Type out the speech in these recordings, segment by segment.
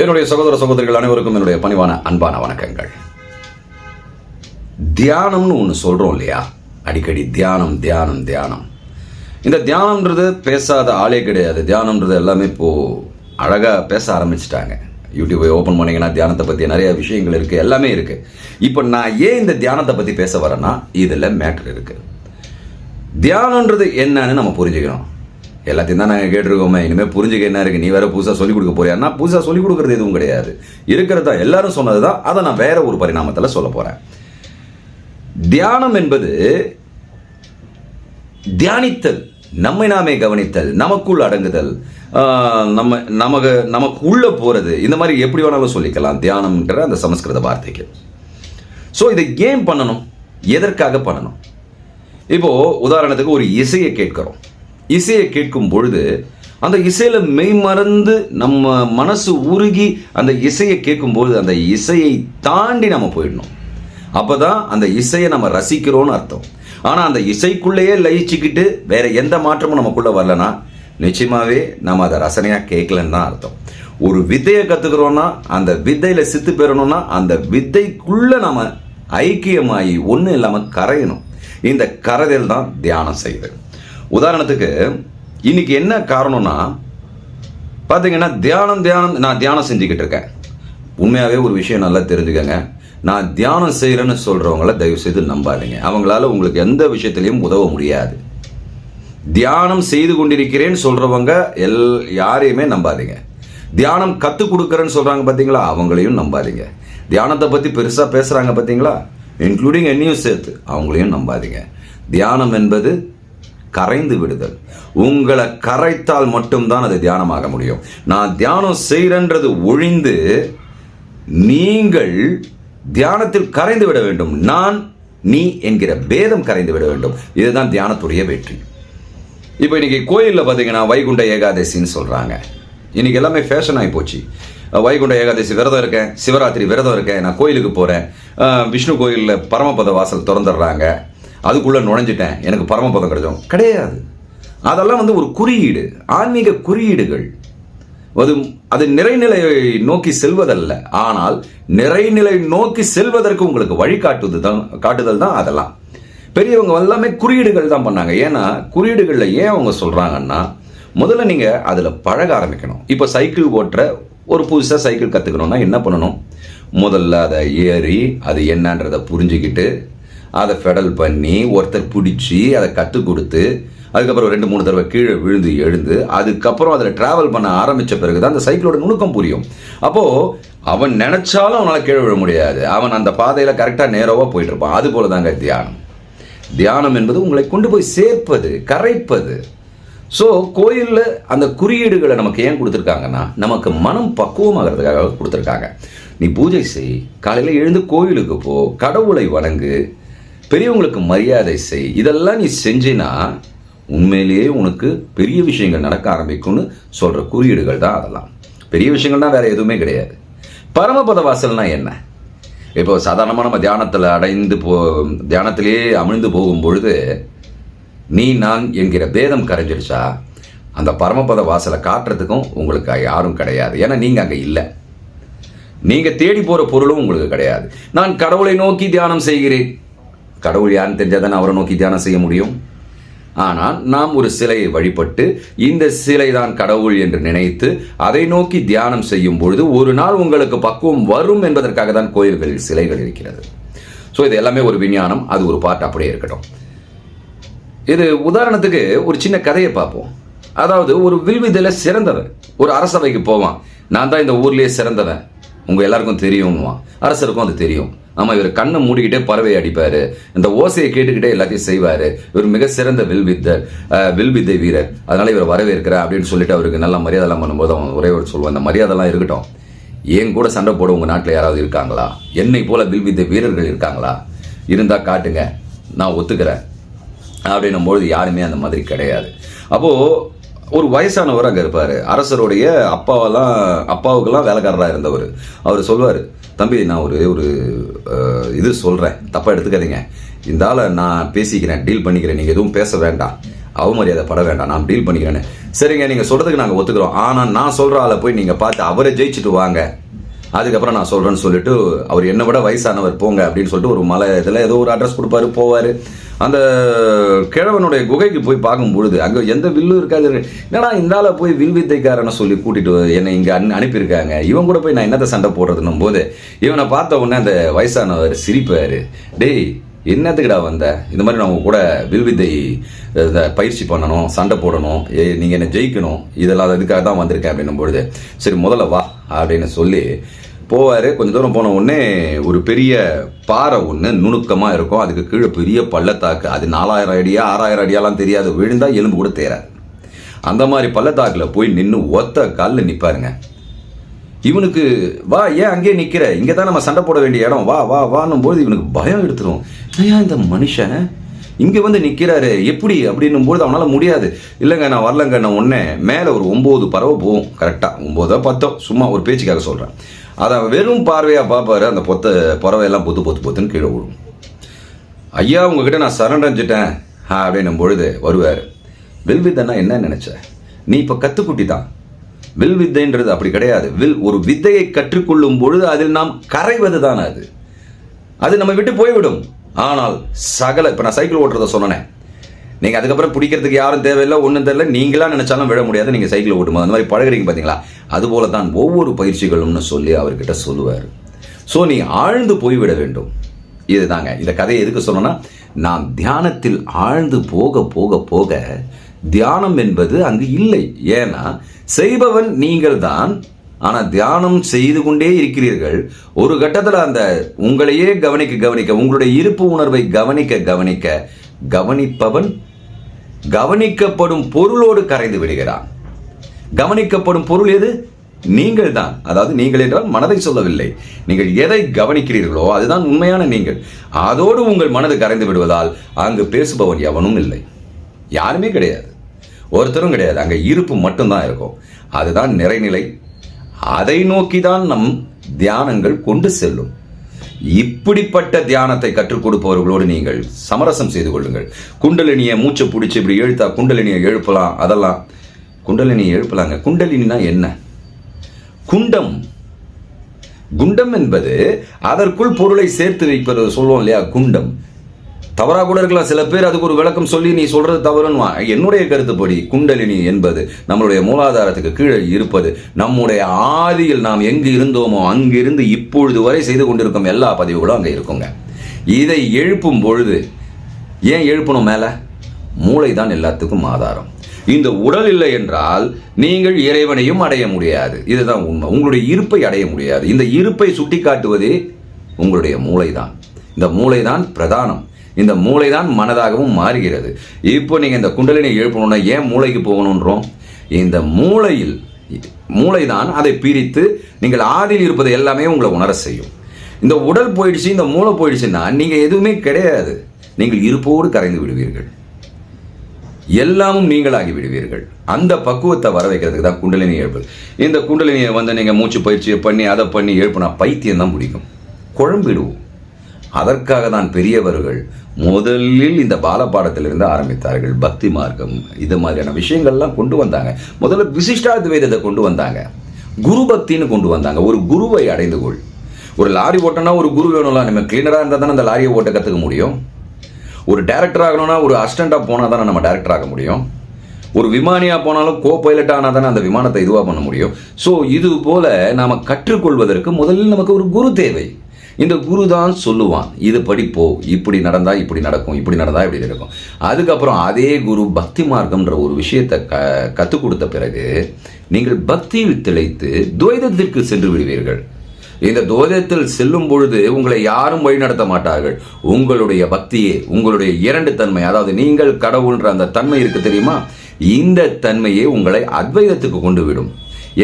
என்னுடைய சகோதர சகோதரிகள் அனைவருக்கும் என்னுடைய பணிவான அன்பான வணக்கங்கள். தியானம்னு ஒன்று சொல்கிறோம் இல்லையா? அடிக்கடி தியானம் தியானம் தியானம். இந்த தியானம்ன்றது பேசாத ஆளே கிடையாது. தியானம்ன்றது எல்லாமே இப்போது அழகாக பேச ஆரம்பிச்சிட்டாங்க. யூடியூப்பை ஓப்பன் பண்ணீங்கன்னா தியானத்தை பற்றி நிறைய விஷயங்கள் இருக்குது எல்லாமே இருக்குது இப்போ நான் ஏன் இந்த தியானத்தை பற்றி பேச வரேன்னா இதில் மேட்ரு இருக்குது தியானன்றது என்னன்னு நம்ம புரிஞ்சுக்கணும். எல்லாத்தையும் தான் நாங்கள் கேட்டிருக்கோமே. இனிமேல் புரிஞ்சுக்க என்ன இருக்குது நீ வேற புதுசாக சொல்லிக் கொடுக்க போறியான்னா புதுசாக சொல்லிக் கொடுக்குறது எதுவும் கிடையாது. இருக்கிறதா எல்லாரும் சொன்னது தான் அதை நான் வேற ஒரு பரிணாமத்தில் சொல்ல போகிறேன் தியானம் என்பது தியானித்தல் நம்மை நாமே கவனித்தல் நமக்குள் அடங்குதல் நம்ம நமக்கு நமக்கு உள்ள போகிறது இந்த மாதிரி எப்படி வேணாலும் சொல்லிக்கலாம். தியானம்ன்ற அந்த சமஸ்கிருத வார்த்தைக்கு. ஸோ இதை ஏன் பண்ணணும்? எதற்காக பண்ணணும்? இப்போது உதாரணத்துக்கு ஒரு இசையை கேட்குறோம். இசையை கேட்கும் பொழுது அந்த இசையில மெய்மறந்து நம்ம மனசு உருகி அந்த இசையை கேட்கும்பொழுது அந்த இசையை தாண்டி நம்ம போயிடணும். அப்பதான் அந்த இசையை நம்ம ரசிக்கிறோம்னு அர்த்தம். ஆனால் அந்த இசைக்குள்ளேயே லயிச்சுக்கிட்டு வேற எந்த மாற்றமும் நமக்குள்ள வரலனா நிச்சயமாகவே நம்ம அதை ரசனையாக கேட்கலன்னு தான் அர்த்தம். ஒரு வித்தையை கற்றுக்குறோன்னா அந்த வித்தையில் சித்து பெறணும்னா அந்த வித்தைக்குள்ளே நம்ம ஐக்கியமாகி ஒன்றும் இல்லாமல் கரையணும். இந்த கரைதல் தான் தியானம் செய்வது உதாரணத்துக்கு இன்னைக்கு என்ன காரணம்னா பார்த்தீங்கன்னா தியானம் தியானம் நான் தியானம் செஞ்சுக்கிட்டு இருக்கேன். உண்மையாகவே ஒரு விஷயம் நல்லா தெரிஞ்சுக்கங்க. நான் தியானம் செய்கிறேன்னு சொல்கிறவங்கள தயவு செய்து நம்பாதீங்க. அவங்களால உங்களுக்கு எந்த விஷயத்துலையும் உதவ முடியாது. தியானம் செய்து கொண்டிருக்கிறேன்னு சொல்கிறவங்க எல் யாரையுமே நம்பாதீங்க. தியானம் கற்றுக் கொடுக்குறேன்னு சொல்கிறாங்க பார்த்தீங்களா அவங்களையும் நம்பாதீங்க. தியானத்தை பற்றி பெருசாக பேசுகிறாங்க பார்த்தீங்களா இன்க்ளூடிங் என்னையும் சேர்த்து அவங்களையும் நம்பாதீங்க. தியானம் என்பது கரைந்து விடுதல். உங்களை கரைத்தால் மட்டும்தான் அது தியானமாக முடியும். நான் தியானம் செய்கிறன்றது ஒழிந்து நீங்கள் தியானத்தில் கரைந்து விட வேண்டும். நான் நீ என்கிற பேதம் கரைந்து விட வேண்டும். இதுதான் தியானத்துடைய வெற்றி. இப்போ இன்னைக்கு கோயிலில் பார்த்தீங்கன்னா வைகுண்ட ஏகாதசின்னு சொல்கிறாங்க இன்னைக்கு எல்லாமே ஃபேஷன் ஆகி போச்சு. வைகுண்ட ஏகாதசி விரதம் இருக்கேன் சிவராத்திரி விரதம் இருக்கேன் நான் கோயிலுக்கு போகிறேன் விஷ்ணு கோயிலில் பரமபத வாசல் திறந்துடுறாங்க. அதுக்குள்ளே நுழைஞ்சிட்டேன். எனக்கு பரமபதம் கிடைச்சோம். கிடையாது. அதெல்லாம் வந்து ஒரு குறியீடு. ஆன்மீக குறியீடுகள். அது அது நிறைநிலையை நோக்கி செல்வதல்ல. ஆனால் நிறைநிலை நோக்கி செல்வதற்கு உங்களுக்கு வழிகாட்டுது தான் காட்டுதல் தான் அதெல்லாம். பெரியவங்க எல்லாமே குறியீடுகள் தான் பண்ணாங்க. ஏன்னா குறியீடுகளில் ஏன் அவங்க சொல்கிறாங்கன்னா முதல்ல நீங்கள் அதில் பழக ஆரம்பிக்கணும். இப்போ சைக்கிள் ஓட்டுற ஒரு புதுசாக சைக்கிள் கற்றுக்கணும்னா என்ன பண்ணணும்? முதல்ல அதை ஏறி அது என்னன்றதை புரிஞ்சுக்கிட்டு அதை ஃபெடல் பண்ணி ஒருத்தர் பிடிச்சி அதை கற்றுக் கொடுத்து அதுக்கப்புறம் ரெண்டு மூணு தடவை கீழே விழுந்து எழுந்து அதுக்கப்புறம் அதில் ட்ராவல் பண்ண ஆரம்பித்த பிறகு தான் அந்த சைக்கிளோட நுணுக்கம் புரியும். அப்போது அவன் நினச்சாலும் அவனால் கீழே விழ முடியாது. அவன் அந்த பாதையில் கரெக்டாக நேரவாக போயிட்டு இருப்பான் அது போல தாங்க தியானம். தியானம் என்பது உங்களை கொண்டு போய் சேர்ப்பது கரைப்பது. ஸோ கோயிலில் அந்த குறியீடுகளை நமக்கு ஏன் கொடுத்துருக்காங்கன்னா நமக்கு மனம் பக்குவமாகிறதுக்காக கொடுத்துருக்காங்க. நீ பூஜை செய் காலையில் எழுந்து கோயிலுக்கு போ கடவுளை வணங்கு பெரியவங்களுக்கு மரியாதை செய். இதெல்லாம் நீ செஞ்சினா உண்மையிலேயே உனக்கு பெரிய விஷயங்கள் நடக்க ஆரம்பிக்கும்னு சொல்கிற குறியீடுகள் தான் அதெல்லாம். பெரிய விஷயங்கள்னா வேறு எதுவுமே கிடையாது. பரமபத வாசல்னா என்ன? இப்போ சாதாரணமாக நம்ம தியானத்தில் அடைந்து போ தியானத்திலேயே அமிழ்ந்து போகும் பொழுது நீ நான் என்கிற பேதம் கரைஞ்சிருச்சா அந்த பரமபத வாசலை காட்டுறதுக்கும் உங்களுக்கு யாரும் கிடையாது. ஏன்னா நீங்கள் அங்கே இல்லை. நீங்கள் தேடி போகிற பொருளும் உங்களுக்கு கிடையாது. நான் கடவுளை நோக்கி தியானம் செய்கிறேன். கடவுள் யாருன்னு தெரிஞ்சாதான் அவரை நோக்கி தியானம் செய்ய முடியும். ஆனால் நாம் ஒரு சிலையை வழிபட்டு இந்த சிலை தான் கடவுள் என்று நினைத்து அதை நோக்கி தியானம் செய்யும் பொழுது ஒரு நாள் உங்களுக்கு பக்குவம் வரும் என்பதற்காக தான் கோயில்களில் சிலைகள் இருக்கிறது. ஸோ இது எல்லாமே ஒரு விஞ்ஞானம். அது ஒரு பார்ட் அப்படியே இருக்கட்டும். இது உதாரணத்துக்கு ஒரு சின்ன கதையை பார்ப்போம். அதாவது ஒரு வில்விதில் சிறந்தவன் ஒரு அரசவைக்கு போவான். நான் தான் இந்த ஊர்லேயே சிறந்தவன். உங்கள் எல்லாருக்கும் தெரியும்வான் அரசருக்கும் அது தெரியும். ஆமாம் இவர் கண்ணை மூடிக்கிட்டே பறவை அடிப்பார். இந்த ஓசையை கேட்டுக்கிட்டே எல்லாத்தையும் செய்வார். இவர் மிக சிறந்த வில்வித்தர் அஹ், வில்வித்தை வீரர். அதனால் இவர் வரவேற்கிற அப்படின்னு சொல்லிட்டு அவருக்கு நல்ல மரியாதைலாம் பண்ணும்போது அவன் ஒரே ஒரு சொல்லுவான் இந்த மரியாதைலாம் இருக்கட்டும். ஏன் கூட சண்டை போட உங்கள் நாட்டில் யாராவது இருக்காங்களா? என்னை போல வில்வித்தை வீரர்கள் இருக்காங்களா? இருந்தால் காட்டுங்க. நான் ஒத்துக்கிறேன். அப்படின்னும் பொழுது யாருமே அந்த மாதிரி கிடையாது. அப்போது ஒரு வயசானவர் அங்கே இருப்பார். அரசருடைய அப்பாவெல்லாம் அப்பாவுக்கெல்லாம் வேலைக்காரராக இருந்தவர். அவர் சொல்வார் தம்பி நான் ஒரு ஒரு இது சொல்கிறேன் தப்பாக எடுத்துக்காதீங்க. இந்த ஆளை நான் பேசிக்கிறேன் டீல் பண்ணிக்கிறேன். நீங்கள் எதுவும் பேச வேண்டாம். அவமரியாதை பட வேண்டாம். நான் டீல் பண்ணிக்கிறேன்னு. சரிங்க நீங்கள் சொல்கிறதுக்கு நாங்கள் ஒத்துக்கிறோம். ஆனால் நான் சொல்கிற ஆளை போய் நீங்கள் பார்த்து அவரை ஜெயிச்சுட்டு வாங்க. அதுக்கப்புறம் நான் சொல்கிறேன்னு சொல்லிட்டு அவர் என்னை விட வயசானவர் போங்க அப்படின்னு சொல்லிட்டு ஒரு மலை இதில் ஏதோ ஒரு அட்ரஸ் கொடுப்பாரு போவார். அந்த கிழவனுடைய குகைக்கு போய் பார்க்கும் பொழுது அங்கே எந்த வில்லும் இருக்காது. என்னடா இந்த ஆளை போய் வில் வித்தைக்காரனை சொல்லி கூட்டிட்டு என்னை இங்கே அனு அனுப்பியிருக்காங்க. இவன் கூட போய் நான் என்னத்தை சண்டை போடுறதுன்னும் போது இவனை பார்த்த உடனே அந்த வயசானவர் சிரிப்பார். டேய் என்னத்துக்குடா வந்த? இந்த மாதிரி நான் உங்க கூட வில்வித்தை பயிற்சி பண்ணணும் சண்டை போடணும் ஏ நீங்கள் என்னை ஜெயிக்கணும் இதெல்லாம் இதுக்காக தான் வந்திருக்கேன் அப்படின்னும் பொழுது சரி முதல்ல வா அப்படின்னு சொல்லி போவார். கொஞ்சம் தூரம் போன உடனே ஒரு பெரிய பாறை ஒன்று நுணுக்கமாக இருக்கும். அதுக்கு கீழே பெரிய பள்ளத்தாக்கு. அது நாலாயிரம் அடியா ஆறாயிரம் அடியாலாம் தெரியாது. விழுந்தால் எலும்பு கூட தேராது. அந்த மாதிரி பள்ளத்தாக்கில் போய் நின்று ஒத்த காலில் நிற்பாருங்க இவனுக்கு வா ஏன் அங்கேயே நிற்கிற இங்கே தான் நம்ம சண்டை போட வேண்டிய இடம். வா வா வான்னும் போது இவனுக்கு பயம் எடுத்துரும். ஏன் இந்த மனுஷன்? இங்கே வந்து நிற்கிறாரு எப்படி? அப்படின்னும் பொழுது அவனால் முடியாது. இல்லைங்க நான் வரலங்க நான் ஒன்னே மேலே ஒரு ஒம்பது பறவை போகும். கரெக்டாக ஒம்போதோ பத்தோ. சும்மா ஒரு பேச்சுக்காக சொல்கிறேன் அதை வெறும் பார்வையாக பார்ப்பாரு. அந்த பொத்த பறவையெல்லாம் பொத்து பொத்து பொத்துன்னு கீழே விடும் ஐயா உங்ககிட்ட நான் சரணடைஞ்சிட்டேன் அப்படின்னும் பொழுது வருவார். வெல்வித்தன்னா என்ன நினச்ச? நீ இப்போ கத்துக்குட்டி தான். வில் வித்தைன்றது அப்படி கிடையாது. வில் ஒரு வித்தையை கற்றுக்கொள்ளும் பொழுது அதில் நாம் கரைவது தான் அது. அது நம்ம விட்டு போய்விடும். ஆனால் சகல இப்போ நான் சைக்கிள் ஓட்டுறத சொன்னேன். நீங்கள் அதுக்கப்புறம் பிடிக்கிறதுக்கு யாரும் தேவையில்லை ஒன்றும் தெரியல நீங்களாக நினைச்சாலும் விழ முடியாது நீங்கள் சைக்கிள் ஓட்டும்போது. அந்த மாதிரி பழகுறீங்க பார்த்தீங்களா அதுபோல தான் ஒவ்வொரு பயிற்சிகளும்னு சொல்லி அவர்கிட்ட சொல்லுவார். ஸோ நீ ஆழ்ந்து போய்விட வேண்டும். இதுதாங்க. இந்த கதையை எதுக்கு சொன்னோன்னா நாம் தியானத்தில் ஆழ்ந்து போக போக போக தியானம் என்பது அங்கு இல்லை. ஏன்னா செய்பவன் நீங்கள் தான் ஆனால் தியானம் செய்து கொண்டே இருக்கிறீர்கள். ஒரு கட்டத்தில் அந்த உங்களையே கவனிக்க கவனிக்க உங்களுடைய இருப்பு உணர்வை கவனிக்க கவனிக்க கவனிப்பவன் கவனிக்கப்படும் பொருளோடு கரைந்து விடுகிறான். கவனிக்கப்படும் பொருள் எது? நீங்கள் தான் அதாவது நீங்கள் என்றால் மனதை சொல்லவில்லை. நீங்கள் எதை கவனிக்கிறீர்களோ அதுதான் உண்மையான நீங்கள். அதோடு உங்கள் மனது கரைந்து விடுவதால் அங்கு பேசுபவன் எவனும் இல்லை. யாருமே கிடையாது. ஒருத்தரும் கிடையாது. அங்கே இருப்பு மட்டும்தான் இருக்கும். அதுதான் நிறைநிலை. அதை நோக்கி தான் நம் தியானங்கள் கொண்டு செல்லும். இப்படிப்பட்ட தியானத்தை கற்றுக் கொடுப்பவர்களோடு நீங்கள் சமரசம் செய்து கொள்ளுங்கள். குண்டலினியை மூச்சை பிடிச்சி இப்படி எழுத்தா குண்டலினியை எழுப்பலாம். அதெல்லாம் குண்டலினியை எழுப்பலாங்க. குண்டலினா என்ன? குண்டம். குண்டம் என்பது அதற்குள் பொருளை சேர்த்து வைப்பது சொல்லுவோம் இல்லையா? குண்டம். தவறாக கூட இருக்கலாம். சில பேர் அதுக்கு ஒரு விளக்கம் சொல்லி நீ சொல்றது தவறுன்னு என்னுடைய கருத்துப்படி குண்டலினி என்பது நம்மளுடைய மூலாதாரத்துக்கு கீழே இருப்பது. நம்முடைய ஆதியில் நாம் எங்கு இருந்தோமோ அங்கிருந்து இப்பொழுது வரை செய்து கொண்டிருக்கும் எல்லா பதிவுகளும் அங்கே இருக்குங்க. இதை எழுப்பும் பொழுது ஏன் எழுப்பணும் மேலே? மூளை தான் எல்லாத்துக்கும் ஆதாரம். இந்த உடல் இல்லை என்றால் நீங்கள் இறைவனையும் அடைய முடியாது. இதுதான் உண்மை. உங்களுடைய இருப்பை அடைய முடியாது. இந்த இருப்பை சுட்டி காட்டுவதே உங்களுடைய மூளைதான். இந்த மூளைதான் பிரதானம். இந்த மூளை தான் மனதாகவும் மாறுகிறது. இப்போ நீங்கள் இந்த குண்டலினை எழுப்பணும்னா ஏன் மூளைக்கு போகணுன்றோம் இந்த மூளையில் மூளை தான் அதை பிரித்து நீங்கள் ஆதியில் இருப்பது எல்லாமே உங்களை உணர செய்யும். இந்த உடல் போயிடுச்சு இந்த மூளை போயிடுச்சுன்னா நீங்கள் எதுவுமே கிடையாது. நீங்கள் இருப்போடு கரைந்து விடுவீர்கள். எல்லாமும் நீங்களாகி விடுவீர்கள். அந்த பக்குவத்தை வர வைக்கிறதுக்கு தான் குண்டலினி எழுப்பு. இந்த குண்டலினியை வந்து நீங்கள் மூச்சு பயிற்சியை பண்ணி அதை பண்ணி எழுப்புனா பைத்தியம் தான் பிடிக்கும். குழம்பிடுவோம். அதற்காக தான் பெரியவர்கள் முதலில் இந்த பாலபாடத்திலிருந்து ஆரம்பித்தார்கள். பக்தி மார்க்கம் இது மாதிரியான விஷயங்கள்லாம் கொண்டு வந்தாங்க. முதல்ல விசிஷ்டாத்வைதத்தை கொண்டு வந்தாங்க. குரு பக்தின்னு கொண்டு வந்தாங்க. ஒரு குருவை அடைந்து கொள். ஒரு லாரி ஓட்டனா ஒரு குரு வேணும்ல. நம்ம கிளீனராக இருந்தால் தானே அந்த லாரியை ஓட்ட கற்றுக்க முடியும்? ஒரு டேரக்டர் ஆகணும்னா ஒரு அசிஸ்டண்ட்டாக போனால் தானே நம்ம டேரக்டர் ஆக முடியும்? ஒரு விமானியாக போனாலும் கோ பைலட் ஆனால் தானே அந்த விமானத்தை இதுவாக பண்ண முடியும்? ஸோ இது போல நாம் கற்றுக்கொள்வதற்கு முதலில் நமக்கு ஒரு குரு தேவை. இந்த குரு தான் சொல்லுவான் இது படிப்போ இப்படி நடந்தால் இப்படி நடக்கும் இப்படி நடந்தால் இப்படி நடக்கும். அதுக்கப்புறம் அதே குரு பக்தி மார்க்கம்ன்ற ஒரு விஷயத்தை க கற்றுக் கொடுத்த பிறகு நீங்கள் பக்தியில் திளைத்து துவைதத்திற்கு சென்று விடுவீர்கள். இந்த துவைதத்தில் செல்லும் பொழுது உங்களை யாரும் வழிநடத்த மாட்டார்கள். உங்களுடைய பக்தியே உங்களுடைய இரண்டு தன்மை அதாவது நீங்கள் கடவுள்ன்ற அந்த தன்மை இருக்கு தெரியுமா? இந்த தன்மையே உங்களை அத்வைதத்துக்கு கொண்டு விடும்.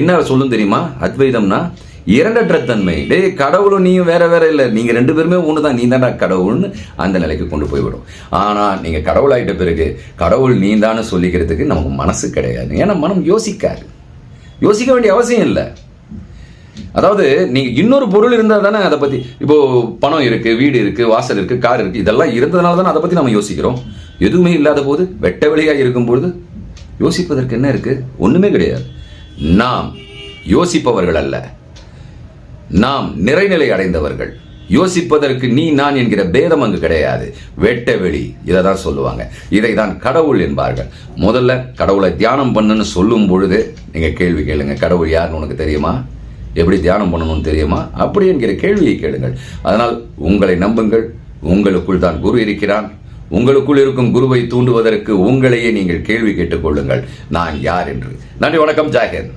என்ன சொல்லும் தெரியுமா? அத்வைதம்னா இரண்டற்ற தன்மை. டேய் கடவுளும் நீயும் வேற வேற இல்லை. நீங்க ரெண்டு பேருமே ஒன்று தான் நீ தான்டா கடவுள்னு அந்த நிலைக்கு கொண்டு போய்விடும். ஆனா நீங்க கடவுளாயிட்ட பிறகு கடவுள் நீ தானே சொல்லிக்கிறதுக்கு நமக்கு மனசு கிடையாது. ஏன்னா மனம் யோசிக்காது. யோசிக்க வேண்டிய அவசியம் இல்லை. அதாவது நீங்க இன்னொரு பொருள் இருந்தால் தானே அதை பத்தி இப்போ பணம் இருக்கு வீடு இருக்கு வாசல் இருக்கு கார் இருக்கு. இதெல்லாம் இருந்ததுனால தானே அதை பத்தி நம்ம யோசிக்கிறோம். எதுவுமே இல்லாத போது வெட்ட வெளியாக இருக்கும்பொழுது யோசிப்பதற்கு என்ன இருக்கு? ஒண்ணுமே கிடையாது. நாம் யோசிப்பவர்கள் அல்ல. நாம் நிறைநிலை அடைந்தவர்கள். யோசிப்பதற்கு நீ நான் என்கிற பேதம் அங்கு கிடையாது. வெட்ட வெளி இதை தான் சொல்லுவாங்க. இதை தான் கடவுள் என்பார்கள். முதல்ல கடவுளை தியானம் பண்ணுன்னு சொல்லும் பொழுது நீங்கள் கேள்வி கேளுங்க. கடவுள் யாருன்னு உனக்கு தெரியுமா? எப்படி தியானம் பண்ணணும்னு தெரியுமா? அப்படி என்கிற கேள்வியை கேளுங்கள். அதனால் உங்களை நம்புங்கள். உங்களுக்குள் தான் குரு இருக்கிறான். உங்களுக்குள் இருக்கும் குருவை தூண்டுவதற்கு உங்களையே நீங்கள் கேள்வி கேட்டுக்கொள்ளுங்கள் நான் யார் என்று. நன்றி வணக்கம். ஜாகிர்